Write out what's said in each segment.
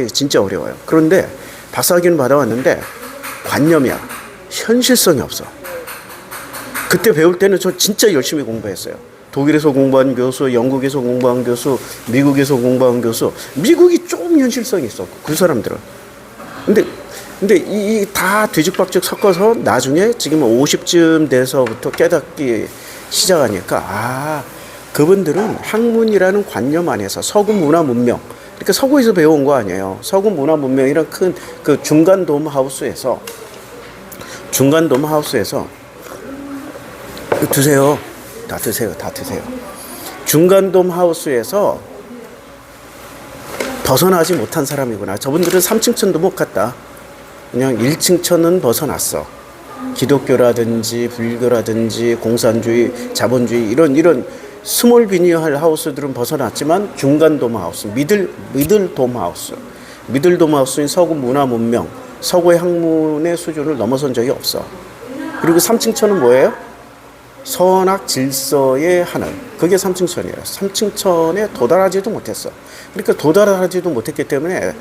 받기 진짜 어려워요. 그런데 박사학위는 받아왔는데 관념이야. 현실성이 없어. 그때 배울 때는 저 진짜 열심히 공부했어요. 독일에서 공부한 교수, 영국에서 공부한 교수, 미국에서 공부한 교수. 미국이 좀 현실성이 있었고 그 사람들은. 근데 근데 이 다 뒤죽박죽 섞어서 나중에 지금 50쯤 돼서부터 깨닫기 시작하니까 아 그분들은 학문이라는 관념 안에서 서구 문화 문명 그러니까 서구에서 배운 거 아니에요. 서구 문화 문명이란 큰 그 중간 돔 하우스에서 중간 돔 하우스에서 드세요. 다 드세요. 다 드세요. 중간 돔 하우스에서 벗어나지 못한 사람이구나. 저분들은 3층천도 못 갔다. 그냥 1층천은 벗어났어. 기독교라든지 불교라든지 공산주의, 자본주의 이런 이런 스몰 비니얼 하우스들은 벗어났지만 중간 돔 하우스, 미들 미들 돔 하우스, 미들 돔 하우스인 서구 문화 문명, 서구의 학문의 수준을 넘어선 적이 없어. 그리고 3층천은 뭐예요? 선악 질서의 하늘. 그게 삼층천이에요. 삼층천에 도달하지도 못했어. 그러니까 도달하지도 못했기 때문에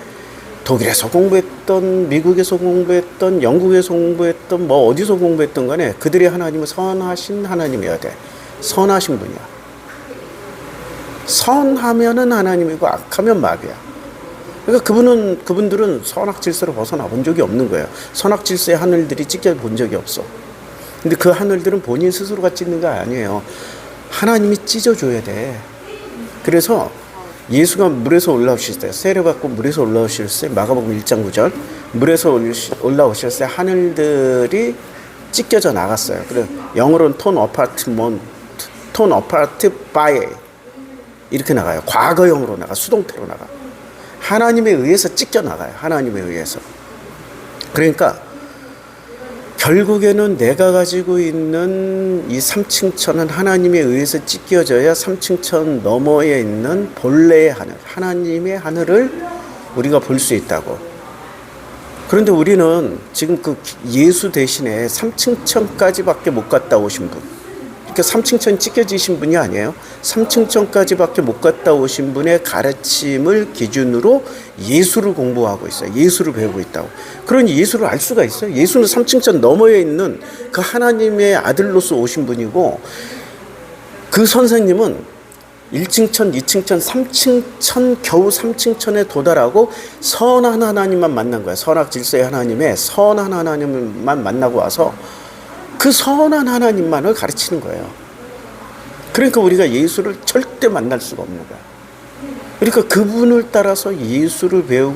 독일에서 공부했던, 미국에서 공부했던, 영국에서 공부했던, 뭐 어디서 공부했던 간에 그들의 하나님은 선하신 하나님이어야 돼. 선하신 분이야. 선하면은 하나님이고 악하면 마귀야. 그러니까 그분은 그분들은 선악 질서로 벗어나 본 적이 없는 거예요. 선악 질서의 하늘들이 찢겨 본 적이 없어. 근데 그 하늘들은 본인 스스로가 찢는 거 아니에요. 하나님이 찢어줘야 돼. 그래서 예수가 물에서 올라오실 때, 세례 받고 물에서 올라오실 때, 마가복음 1장 9절, 물에서 올라오실 때 하늘들이 찢겨져 나갔어요. 그래 영어로는 톤 어파트 몬, 톤 어파트 바에 이렇게 나가요. 과거형으로 나가, 수동태로 나가. 하나님에 의해서 찢겨 나가요. 하나님에 의해서. 그러니까 결국에는 내가 가지고 있는 이 삼층천은 하나님에 의해서 찢겨져야 삼층천 너머에 있는 본래의 하늘, 하나님의 하늘을 우리가 볼 수 있다고. 그런데 우리는 지금 그 예수 대신에 삼층천까지밖에 못 갔다 오신 분. 그러니까 삼층천 찢겨지신 분이 아니에요. 삼층천까지밖에 못 갔다 오신 분의 가르침을 기준으로 예수를 공부하고 있어요. 예수를 배우고 있다고. 그러니 예수를 알 수가 있어요. 예수는 삼층천 너머에 있는 그 하나님의 아들로서 오신 분이고 그 선생님은 1층천, 2층천, 3층천, 겨우 3층천에 도달하고 선한 하나님만 만난 거야. 선악 질서의 하나님의 선한 하나님만 만나고 와서 그 선한 하나님만을 가르치는 거예요. 그러니까 우리가 예수를 절대 만날 수가 없는 거야. 그러니까 그분을 따라서 예수를 배우고